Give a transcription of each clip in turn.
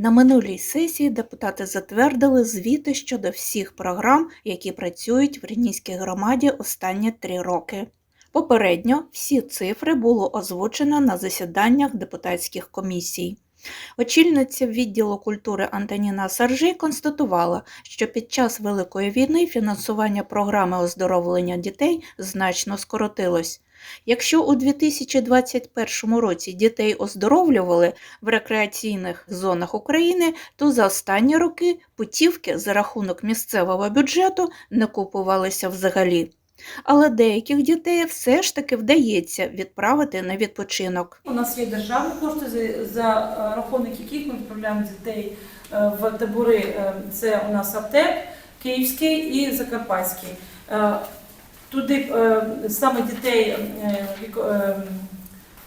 На минулій сесії депутати затвердили звіти щодо всіх програм, які працюють в Рівнійській громаді останні три роки. Попередньо всі цифри було озвучено на засіданнях депутатських комісій. Очільниця відділу культури Антоніна Саржий констатувала, що під час Великої війни фінансування програми оздоровлення дітей значно скоротилось. Якщо у 2021 році дітей оздоровлювали в рекреаційних зонах України, то за останні роки путівки за рахунок місцевого бюджету не купувалися взагалі. Але деяких дітей все ж таки вдається відправити на відпочинок. У нас є державні кошти, за, е, рахунок яких ми відправляємо дітей е, в табори. Е, Це у нас Аптек, Київський і Закарпатський. Туди саме дітей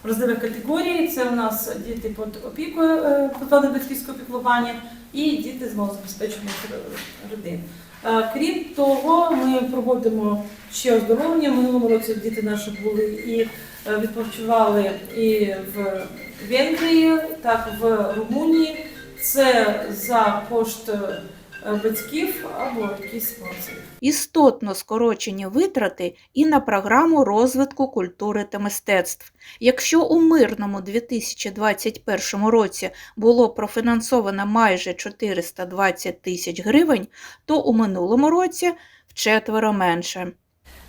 вразливих категорій. Це у нас діти під опікою, позбавлені батьківського піклування і діти з малозабезпечених родин. Е, Крім того, ми проводимо ще оздоровлення. Минулому році діти наші були і е, відпочивали і в Венгрії, так в Румунії. Це за кошт е, батьків або якісь спонсорів. Істотно скорочені витрати і на програму розвитку культури та мистецтв. Якщо у мирному 2021 році було профінансовано майже 420 тисяч гривень, то у минулому році вчетверо менше.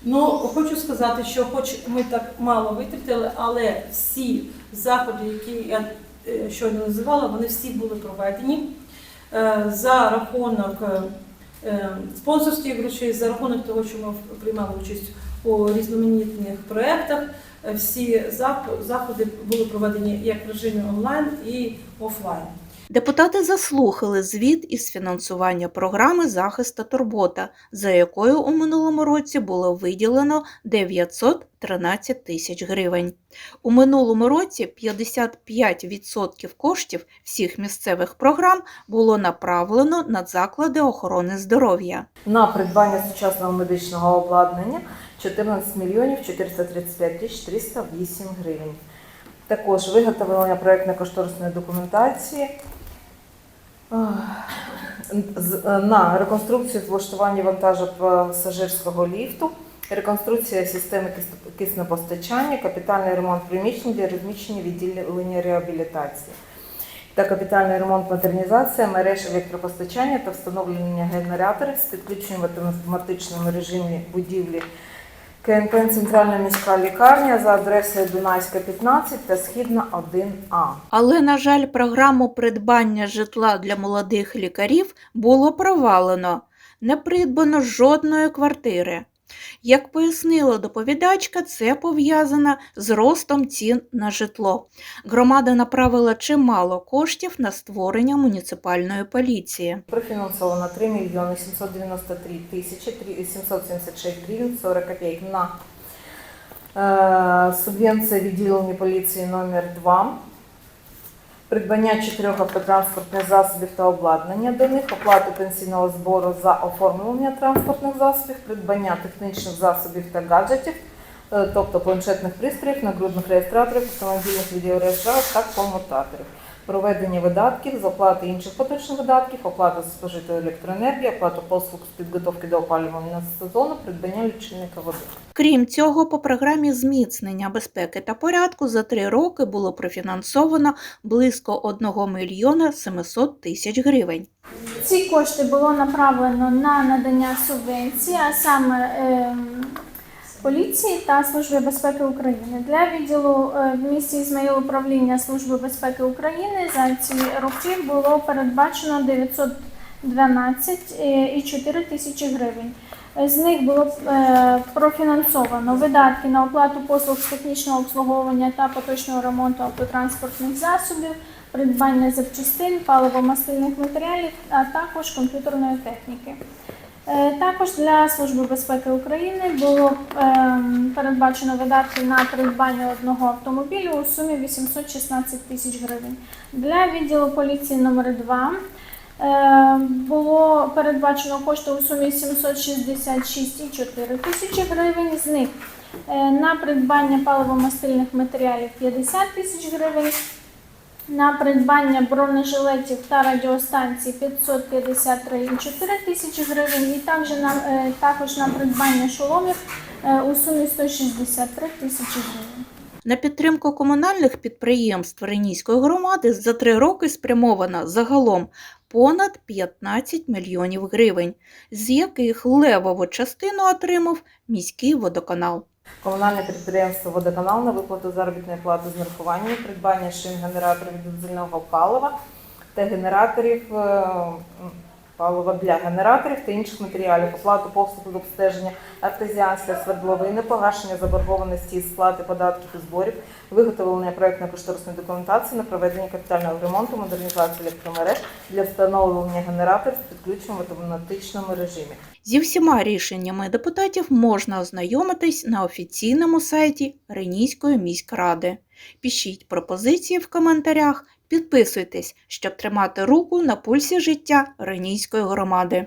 Ну, хочу сказати, що хоч ми так мало витратили, але всі заходи, які я е, щойно називала, вони всі були проведені е, за рахунок е, е, спонсорських грошей, за рахунок того, що ми приймали участь у різноманітних проєктах. Е, Всі заходи були проведені як в режимі онлайн і офлайн. Депутати заслухали звіт із фінансування програми захист та турбота, за якою у минулому році було виділено 913 тисяч гривень. У минулому році 55% коштів всіх місцевих програм було направлено на заклади охорони здоров'я. на придбання сучасного медичного обладнання 14 мільйонів 435 тисяч 308 гривень. Також виготовлення проєктно-кошторисної документації на реконструкцію влаштування вантажу пасажирського ліфту, реконструкція системи кис- киснепостачання, капітальний ремонт приміщень для розміщення відділення реабілітації та капітальний ремонт модернізація мереж електропостачання та встановлення генераторів з підключенням в автоматичному режимі будівлі КНП Центральна міська лікарня за адресою Дунайська 15 та Східна 1А. Але, на жаль, програму придбання житла для молодих лікарів було провалено, не придбано жодної квартири. Як пояснила доповідачка, це пов'язано з ростом цін на житло. Громада направила чимало коштів на створення муніципальної поліції. Профінансовано 3 мільйони 793 тисячі 776 гривень 40 копійок на е, субвенція відділення поліції номер 2 придбання чотирьох автотранспортних засобів та обладнання до них, оплату пенсійного збору за оформлення транспортних засобів, придбання технічних засобів та гаджетів, е, тобто планшетних пристроїв, нагрудних реєстраторів, автомобільних відеореєстраторів та комутаторів. Проведення видатків, з оплати інших поточних видатків, оплата спожитої електроенергії, оплата послуг з підготовки до опалювального сезону, придбання лічильника води. Крім цього, по програмі зміцнення безпеки та порядку за три роки було профінансовано близько 1 мільйона 700 тисяч гривень. Ці кошти було направлено на надання субвенції, а саме ем, поліції та Служби безпеки України. Для відділу е, в місті Ізмаїл управління Служби безпеки України за ці роки було передбачено 912 е, і 4 тисячі гривень. З них було е, профінансовано видатки на оплату послуг з технічного обслуговування та поточного ремонту автотранспортних засобів, придбання запчастин, паливо-мастильних матеріалів, а також комп'ютерної техніки. Е, Також для Служби безпеки України було ем, передбачено видатки на придбання одного автомобілю у сумі 816 тисяч гривень. Для відділу поліції номер 2 е, було передбачено кошти у сумі 766,4 тисячі гривень. З них е, на придбання паливо-мастильних матеріалів 50 тисяч гривень, на придбання бронежилетів та радіостанцій 553,4 тисячі гривень і також на, е, також на придбання шоломів е, у сумі 163 тисячі гривень. На підтримку комунальних підприємств Ренійської громади за три роки спрямовано загалом понад 15 мільйонів гривень, з яких левову частину отримав міський водоканал. Комунальне підприємство Водоканал на виплату заробітної плати з нарахування, придбання шин генераторів дизельного палива та генераторів е, палива для генераторів та інших матеріалів, оплату послуг з обстеження артезіанської свердловини, погашення заборгованості із сплати податків і зборів, виготовлення проєктно-кошторисної документації на проведення капітального ремонту, модернізації електромереж для встановлення генераторів з підключенням автоматичному режимі. Зі всіма рішеннями депутатів можна ознайомитись на офіційному сайті Ренійської міськради. Пишіть пропозиції в коментарях, підписуйтесь, щоб тримати руку на пульсі життя Ренійської громади.